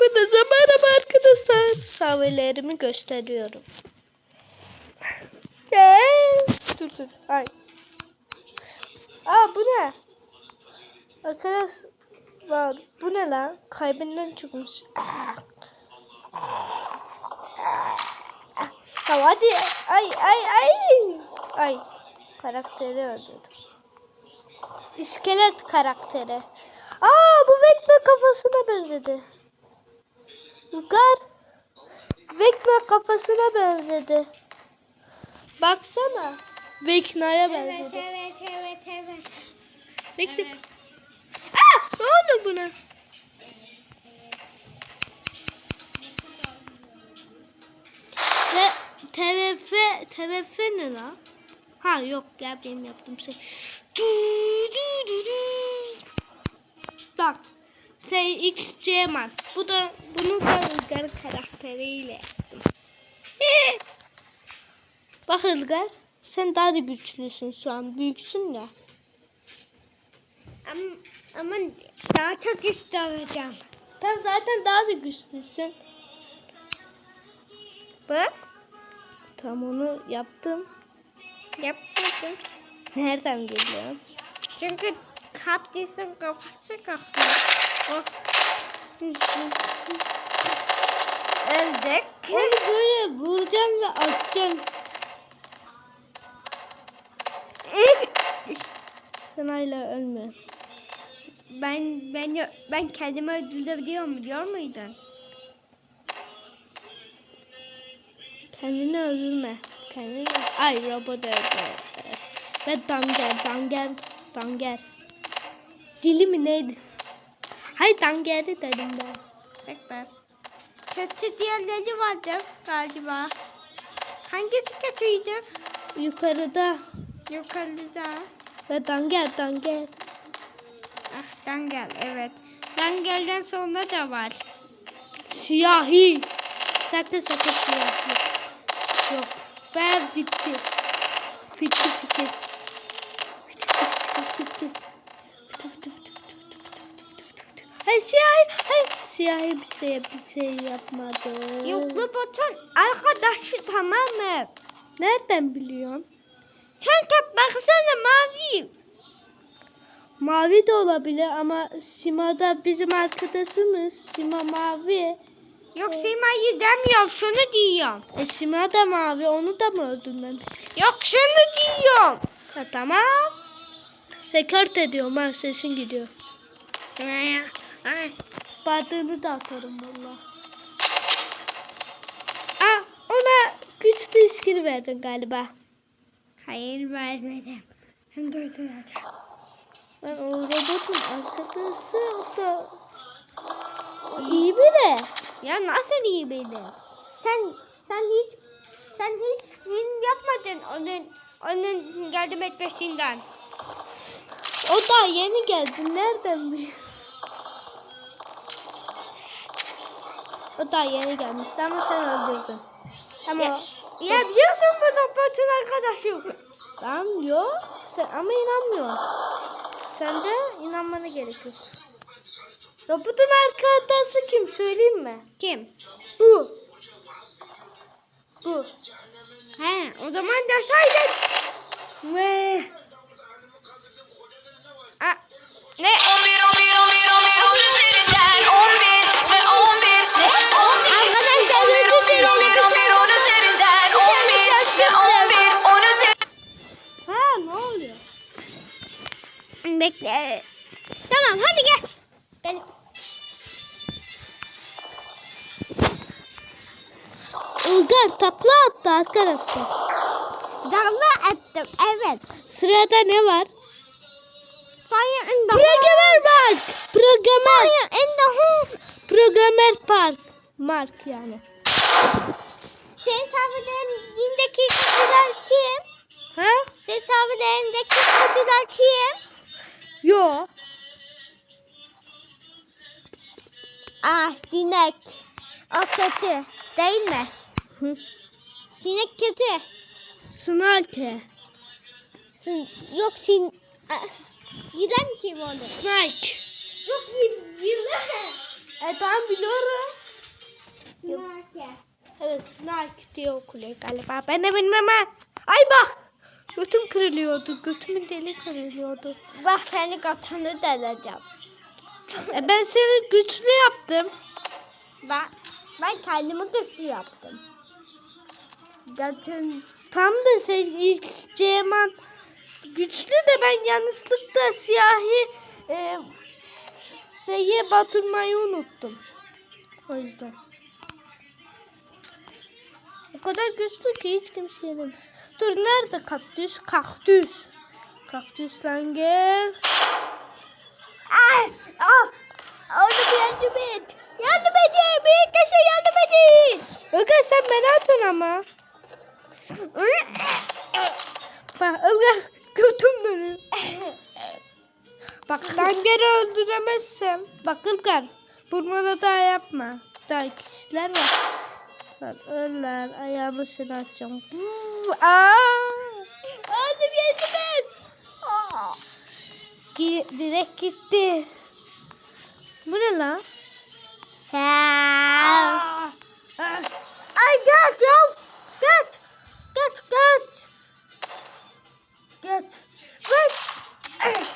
Hepinize merhaba arkadaşlar. Savilerimi gösteriyorum. Gel. Dur dur. Ay. Aa bu ne? Arkadaş var. Bu ne lan? Kalbinden çıkmış. Tamam hadi. Ay ay ay. Ay. Karakteri öldürdüm. İskelet karakteri. Aa bu Vecna kafasına benzedi. Yugar. Vecna kafasına benzedi. Baksana. Vecna'ya Evet, benzedi. evet, evet, evet. Bekle. Evet. Aa, ne oldu buna? Ve TVF, TVF ne lan? Ha yok ya benim yaptığım şey. Du, du, du, du. Bak. SXC man. Bu da bunu da Ilgar karakteriyle yaptım. Ee. Bak Ilgar. Sen daha da güçlüsün şu an. Büyüksün ya. Ama, ama daha çok isteyeceğim. Tam zaten daha da güçlüsün. Bak. Tam onu yaptım. Yapmadım. Nereden geliyor? Çünkü kafası kalkıyor. Oh. Öldük. Onu böyle vuracağım ve atacağım. Sen hala ölme. Ben ben ben kendimi öldürebiliyorum biliyor muydun? Kendini öldürme. Kendini Ay robot öldü. Ve danger, danger, danger. Dili mi neydi? Hay dangeri dedim ben. Bekle. Kötü diğerleri vardı galiba. Hangisi kötüydü? Yukarıda. Yukarıda. Ve danger, danger. Ah Dangel evet. Dangel'den sonra da var. Siyahi. Sakın sakın siyahi. Yok. Ben bitti. Bitti bitti. Hayır siyahi. Hayır. Siyahi bir şey bir şey yapmadı. Yok robotun arkadaşı tamam mı? Nereden biliyorsun? Çünkü baksana mavi. Mavi de olabilir ama Sima da bizim arkadaşımız. Sima mavi. Yok Sima'yı demiyorum şunu diyorum. E Sima da mavi. Onu da mı öldürmemiş? Yok şunu diyorum. Ha, tamam. Rekord ediyorum ha sesin gidiyor. Bardağını da atarım valla. Aa ona güçlü iskini verdin galiba. Hayır vermedim. Hem göstereceğim. Ben o robotun arkadaşı da iyi biri. Ya nasıl iyi benim? Sen sen hiç sen hiç film yapmadın onun onun yardım etmesinden. O da yeni geldi. Nereden biliyorsun? O da yeni gelmişti ama sen öldürdün. Ama Ya, ya biliyorsun bu robotun arkadaşı. ben yok. Sen ama inanmıyorum. Sen de inanmana gerek yok. Robotun arkadaşı kim söyleyeyim mi? Kim? Bu. Bu. He o zaman deseydin. Ve Aa, ne? 11 11 11 11 10 üzerinden 11 ve 11 ve 11 Arkadaşlar, 11 özür 11 dilerim. 11 11 10 üzerinden 11 ve 11 10 üzerinden ha ne oluyor? Bekle. Tamam hadi gel. Gel. Ilgar takla attı arkadaşlar. Dağla ettim evet. Sırada ne var? Programmer Park. Programmer. İn the home. Programmer Park. Mark yani. Sen sahabelerindeki kötüler kim? Ha? Sen sahabelerindeki kötüler kim? Yo. Ah sinek. O kötü. Değil mi? Hı. Sinek kötü. Snake. Sin yok sin... Yılan kim onu? Snake. Yok yılan. E tamam biliyorum. Snarky. Evet Snark diye okunuyor galiba. Ben de bilmem ha. Ay bak. Götüm kırılıyordu. Götümün deli kırılıyordu. Bak seni katanı deleceğim. E ben seni güçlü yaptım. Ben, ben kendimi güçlü yaptım. Zaten Tam da şey ilk Ceman güçlü de ben yanlışlıkla siyahi e, şeye batırmayı unuttum. O yüzden. O kadar güçlü ki hiç kimse yenemez. Dur nerede kaktüs? Kaktüs. Kaktüs lan gel. Ay! Ah! Orada yardım et. Yardım edin. Bir kişi yardım edin. Öger sen beni atın ama. Bak Öger götüm dönüyor. Bak Langer'i öldüremezsem. Bak Ilgar. Burnuna daha yapma. Daha kişiler var. Bak öller. Ayağımı seni açacağım. Vuu, Aa! Yardım yardım et. Ah! Gi- direkt gitti. Bu ne lan? Ha. Ay geç ya. Geç. Geç geç. Geç. Geç.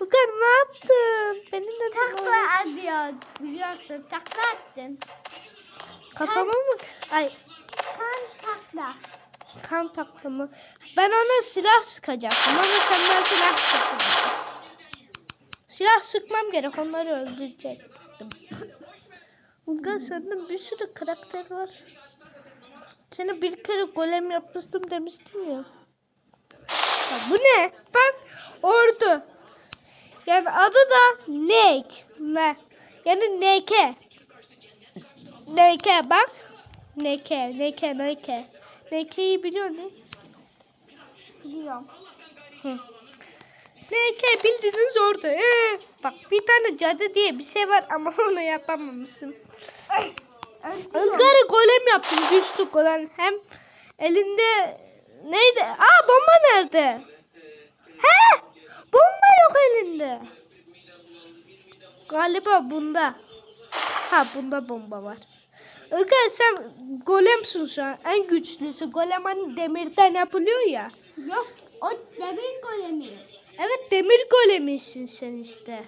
Ilgar ne yaptın? Benim de Takla atıyor. Biliyorsun takla attın. Kafama mı? Ay Kan takla. kan taktı mı? Ben ona silah sıkacaktım ama senden silah sıktım. Silah sıkmam gerek onları öldürecektim. Ilgar sende bir sürü karakter var. Seni bir kere golem yapmıştım demiştim ya. Bu ne? Bak ordu. Yani adı da Nek. Ne? Yani Neke. Neke bak. Neke, Neke, Neke. Neke'yi biliyor musun? Biliyorum. Hı. Neke bildiğiniz orada. Ee, bak bir tane cadı diye bir şey var ama onu yapamamışsın. Ilgar'ı golem yaptım güçlü golem. Hem elinde neydi? Aa bomba nerede? He? Bomba yok elinde. Galiba bunda. Ha bunda bomba var. Ilgar sen golemsin şu an. En güçlüsü. Golem hani demirden yapılıyor ya. Yok o demir golemi. Evet demir golemisin sen işte.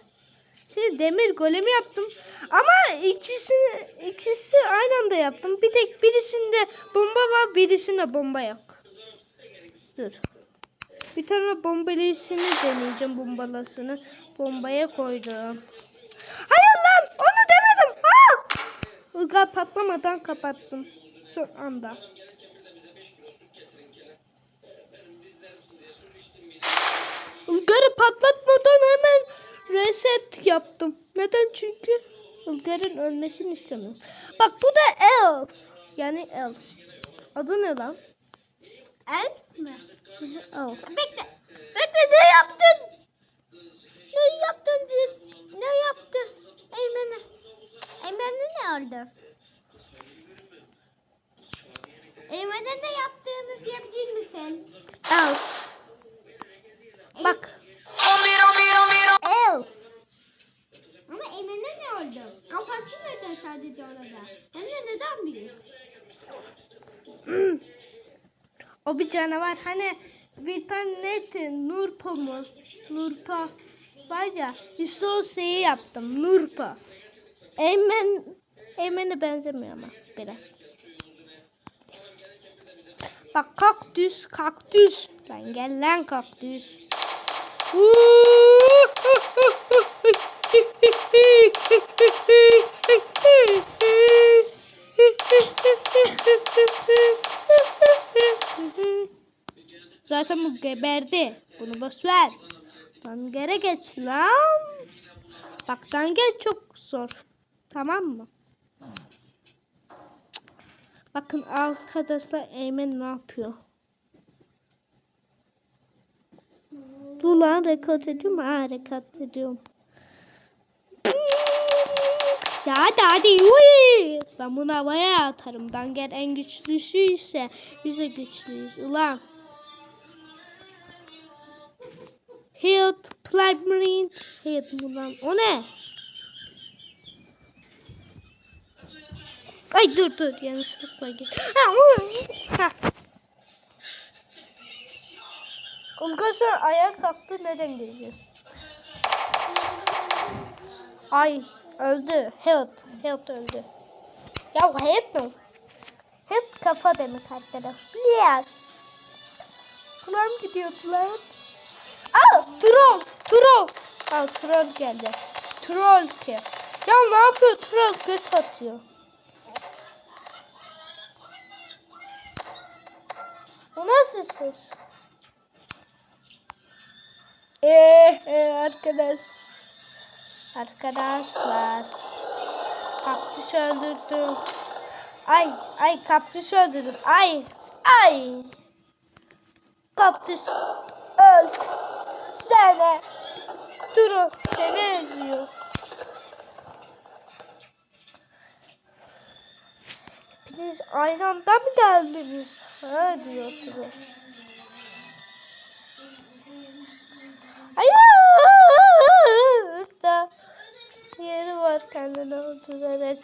Şimdi demir golemi yaptım. Ama ikisini ikisi aynı anda yaptım. Bir tek birisinde bomba var, birisinde bomba yok. Dur. Bir tane bombalısını deneyeceğim bombalasını. Bombaya koydum. Hayır lan onu demedim. Ha! Ilgar patlamadan kapattım. Son anda. Ilgar'ı patlatmadan hemen reset yaptım. Neden? Çünkü Ilgar'ın ölmesini istemiyorum. Bak bu da elf. Yani elf. Adı ne lan? Elf mi? Elf. Bekle. Bekle ne yaptın? Ne yaptın? Ne yaptın? Eymen'e. Eymen'e ne oldu? Eymen'e ne yaptığını diyebilir misin? Elf. Bak. 11 11 11 Elf. Ama Eymen'e ne oldu? Kafası neden sadece orada? Hem de neden büyük? O bir canavar. Hani bir tane? Nurpa mı? Nurpa. Var ya işte o şeyi yaptım. Nurpa. Eymen Eymen'e benzemiyor ama biraz. Bak kaktüs kaktüs. Lan gel lan kaktüs. Zaten bu geberdi. Bunu boş ver. Dangere geç lan. Bak danger çok zor. Tamam mı? Bakın arkadaşlar Eymen ne yapıyor? Dur lan rekord ediyorum. Ha rekord ediyorum. Ya hadi hadi uy. Ben bunu havaya atarım. Danger en güçlüsü ise biz de güçlüyüz. Ulan. Primarine Healed mu lan? O ne? Ay dur dur yanlışlıkla gir. Ha, ha. Ulga şu an ayağa kalktı neden geziyor? Ay öldü. Health. Health öldü. Ya Health ne? Health kafa demek arkadaşlar. Kulağım gidiyor kulağım. Aa troll. Troll. Aa troll geldi. Troll ki. Ya ne yapıyor troll göt atıyor. Bu nasıl ses? Eee ee, arkadaş. Arkadaşlar. Kaktüs öldürdüm. Ay ay kaktüs öldürdüm. Ay ay. Kaktüs öl. Sene. Duru seni eziyor. Hepiniz aynı anda mı geldiniz? Ha diyor Duru. Var kendini öldürerek.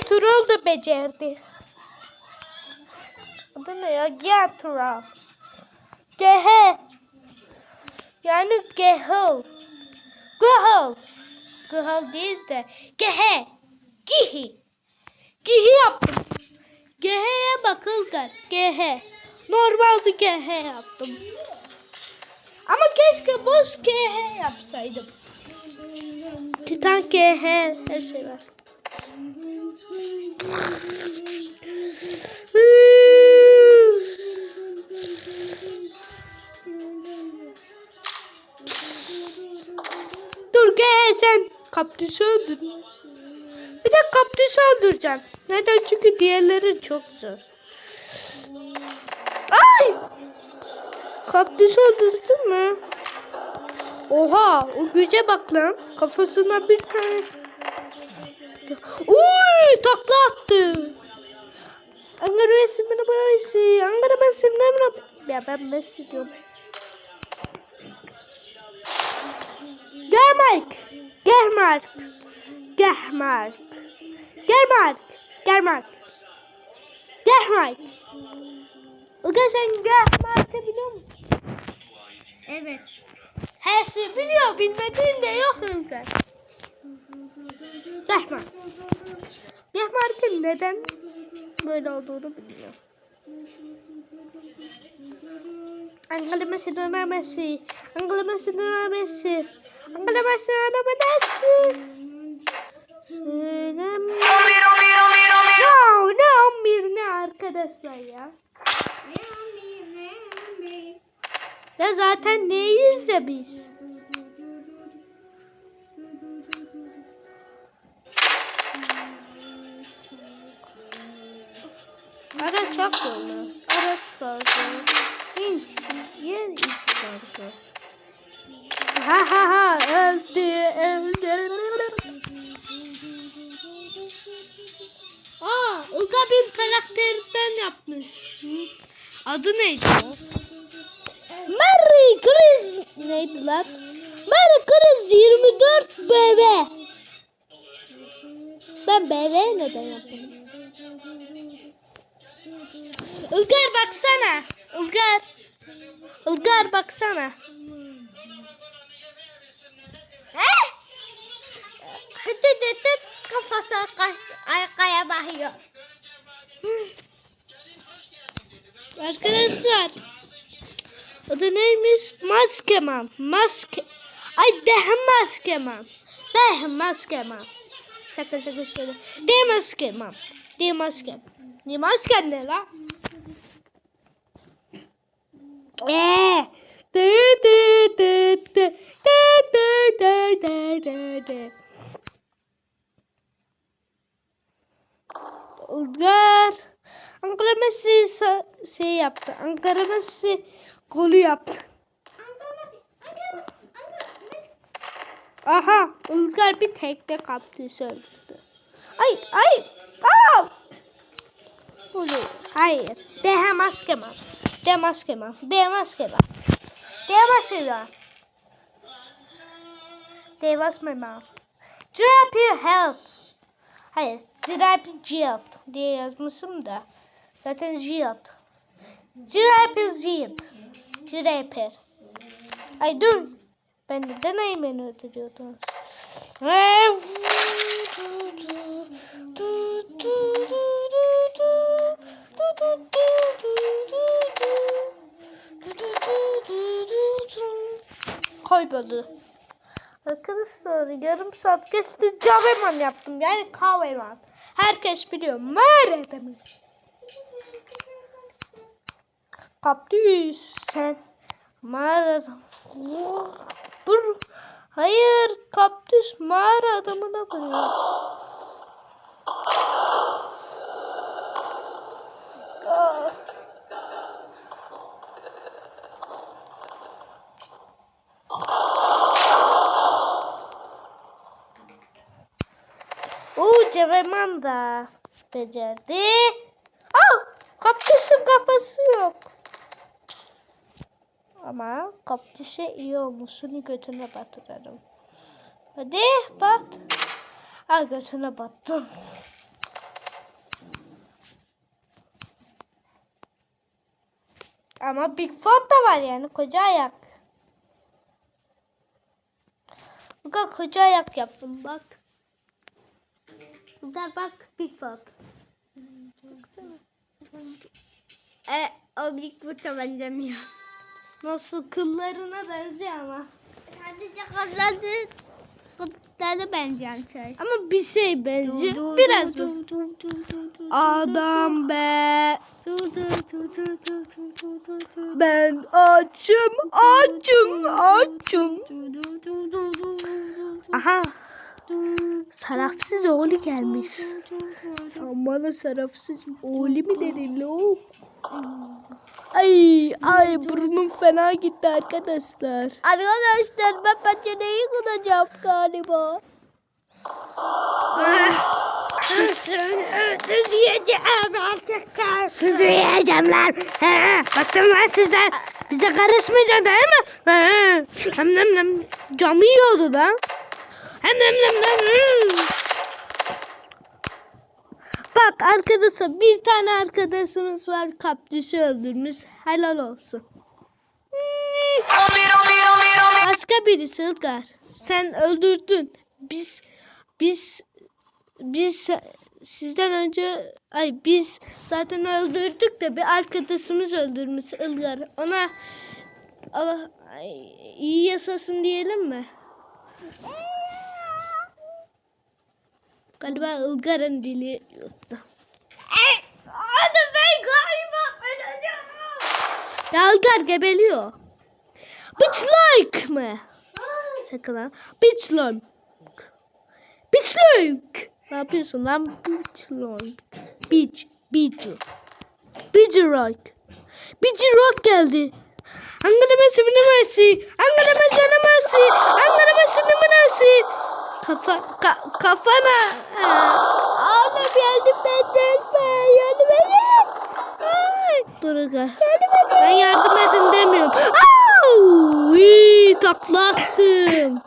Troll da becerdi. Adı ne ya? Gel Troll. Gehe. Yani gehel. Gehel. Gehel değil de gehe. Gihi. Gihi yaptım. Gehe'ye bakıldır. Gehe. Normal bir gehe yaptım. Ama keşke boş gehe yapsaydım. Titan gehe her şey var. Dur gehe sen kaptüsü öldür. Bir de kaptüsü öldüreceğim. Neden? Çünkü diğerleri çok zor. Ay! Kaktüsü öldürdün mü? Oha! O güce bak lan. Kafasına bir tane... Uy! Takla attı. Ankara Messi, Merhaba Messi. Ankara Messi, Merhaba. Ya ben Messi diyorum. Gel Mike. Gel Mark. Gel Mark. Gel Mark. Gel Mark. Gel Mike. Uga sen gel marka biliyor musun? Evet. Her şey biliyor. Bilmediğin de yok Uga. Rahman. Rahman'ın neden böyle olduğunu biliyor. Angela Macedonia Messi. Angela Macedonia Messi. Angela Macedonia Messi. No, no, bir ne arkadaşlar ya. Ya zaten neyiz ya biz? Ilgar baksana. Ilgar. Ilgar baksana. Eh! Hadi de tık kafası arka- arkaya bakıyor. Arkadaşlar. Adı neymiş? Maskeman. Maske. Ay dehem maskeman. Dehem maskeman. Şaka şaka şöyle. De maskeman. De maskem. De masken ne la? Eee. Ulgar. Ankara Messi şey yaptı. Ankara Messi golü yaptı. Aha Ulgar bir tekte kaptı söyledi. Ay ay. Aa! Hayır. Deha maske maske de más que más, de más que más, de más que más, de más que más. Drop your help. Hayır, drop jilt diye yazmışım da. Zaten jilt. Drop your jilt. Drop your. Ay dur. Ben de deneyim beni öldürüyordunuz. Dur dur dur dur. Kayboldu. Arkadaşlar yarım saat geçti Caveman yaptım. Yani kahveman. Herkes biliyor. Mağarada mı? Kaptüs sen mağarada. Bur. Hayır kaptüs mağara adamına vuruyor. Ceveman da becerdi. Aa, kaptüsün kafası yok. Ama kaptüse iyi olmuşsun götüne batırırım. Hadi bat. Aa götüne battım. Ama Bigfoot da var yani koca ayak. Bak koca ayak yaptım bak. Güzel bak Bigfoot. E, o Bigfoot'a benzemiyor. Nasıl kıllarına benziyor ama. Sadece hazırladığın Kurtlara benzeyen şey. Ama bir şey benziyor. Dur, dur, Biraz dur, dur, dur, dur, dur, Adam be. Dur, dur, dur, dur, dur, dur, dur, dur. Ben açım, açım, açım. Aha sarafsız oğlu gelmiş. Sen bana sarafsız oğlu mu dedin lo? Ay, ay burnum fena gitti arkadaşlar. Arkadaşlar ben paçeneyi kıracağım galiba. Diyeceğim artık. Sizi yiyeceğim lan. He, Baktım lan sizden. Bize karışmayacaksın değil mi? He. Hem nem nem. Camı yiyordu lan. Hem. Bak arkadaşlar bir tane arkadaşımız var kaptüsü öldürmüş. Helal olsun. 11 11 11 11 Başka birisi Ilgar. Sen öldürdün. Biz biz biz sizden önce ay biz zaten öldürdük de bir arkadaşımız öldürmüş Ilgar. Ona Allah ay, iyi yasasın diyelim mi? Galiba Ilgar'ın dili yoktu. Hadi ben galiba öleceğim. Ya Ilgar gebeliyor. Bitch like mı? Sakın lan. Bitch like. Bitch like. Ne yapıyorsun lan? Bitch like. Bitch. Bitch. Bitch like. Bitch rock geldi. Angara Messi Messi. Angara Messi Messi. Angara Messi Messi. Kafa, ka, kafana. Anne geldim ben delme. Yardım edin. Ay. Dur Ilgar. Ben yardım edin demiyorum. İyi, takla attım.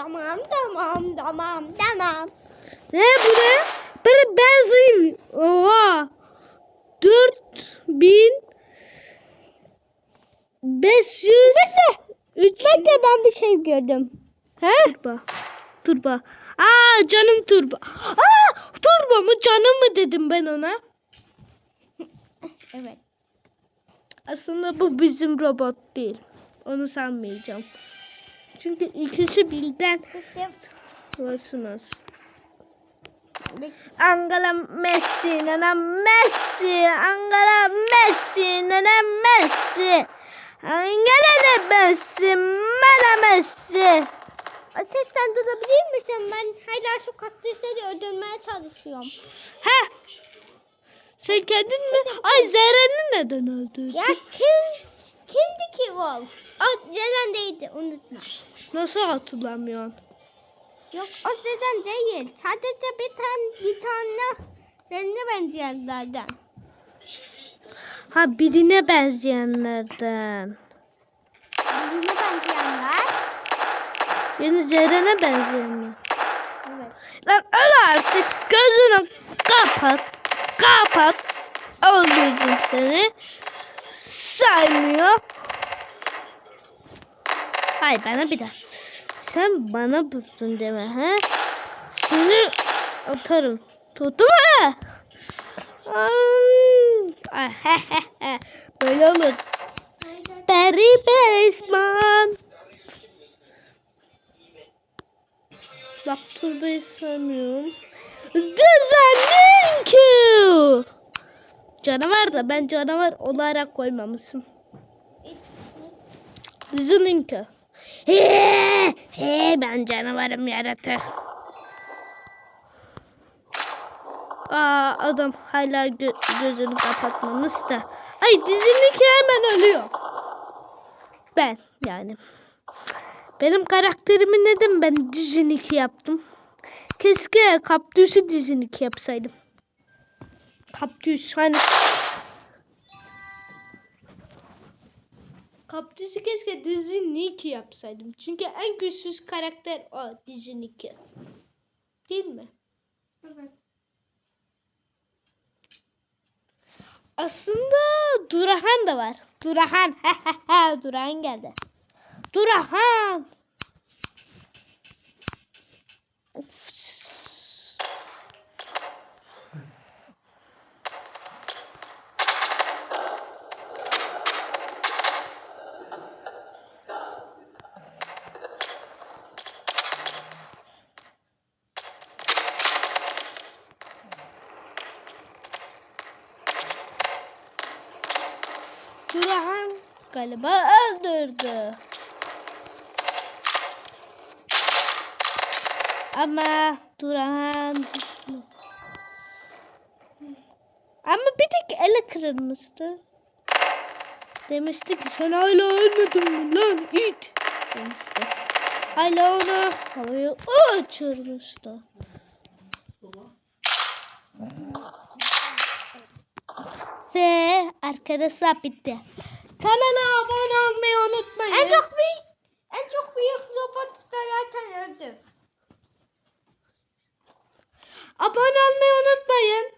Tamam tamam tamam tamam. Ne bu ne? Ben benzin. Oha. Dört bin beş yüz üç. Bekle ben bir şey gördüm. He? Turba. Turba. Aa canım turba. Aa turba mı canım mı dedim ben ona. Evet. Aslında bu bizim robot değil. Onu sanmayacağım. Çünkü ikisi birden Varsınız. Angela Messi, nana Messi, Angela Messi, nana Messi. Angela Messi, nana Messi. Ateş sen durabilir misin? Ben hala şu kaktüsleri öldürmeye çalışıyorum. He. Sen kendin mi? Ay Zeren'i neden öldürdün? Ya kim? Kimdi ki o? O neden değildi unutma. Nasıl hatırlamıyorsun? Yok o neden değil. Sadece bir tane bir tane kendine benzeyenlerden. Ha birine benzeyenlerden. Birine benzeyenler. Yani Ceren'e benzeyenler. Evet. Lan öl artık gözünü kapat. Kapat. Öldürdüm seni. Saymıyor. Hayır bana bir daha. Sen bana vurdun deme ha? Seni atarım. Tuttu mu? Böyle olur. Barry Baseman. Bak turbayı sanıyorum. Düzenlin ki. Canavar da ben canavar olarak koymamışım. Düzenlin He, he ben canavarım yaratır. Aa adam hala gö- gözünü kapatmamış da. Ay dizindeki hemen ölüyor. Ben yani. Benim karakterimi neden ben dizinik yaptım? Keşke kaptüsü dizinik yapsaydım. Kaptüs hani. Kaptüsü keşke dizinik yapsaydım. Çünkü en güçsüz karakter o dizinik. Değil mi? Evet. Aslında Durahan da var. Durahan. Durahan geldi. Durahan. Of. Durahan galiba öldürdü. Ama Durahan ama bir tek ele kırılmıştı. Demişti ki sen hala ölmedin mi lan it demişti. Hala onu havaya uçurmuştu. Ve arkadaşlar bitti. Kanala abone olmayı unutmayın. En çok büyük en çok büyük robot zaten öldü. abone olmayı unutmayın.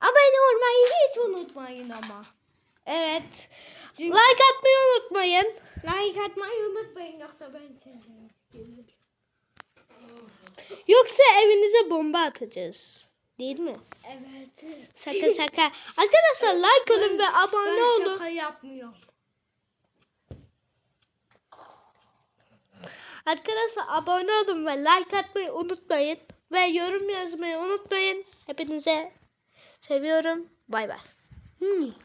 Abone olmayı hiç unutmayın ama. Evet. Like atmayı unutmayın. Like atmayı unutmayın yoksa ben seni. Yoksa evinize bomba atacağız. Değil mi? Evet. Şaka şaka. Arkadaşlar like olun ve abone Ben olun. şaka yapmıyorum. Arkadaşlar abone olun ve like atmayı unutmayın. Ve yorum yazmayı unutmayın. Hepinize seviyorum. Bay bay. Hmm.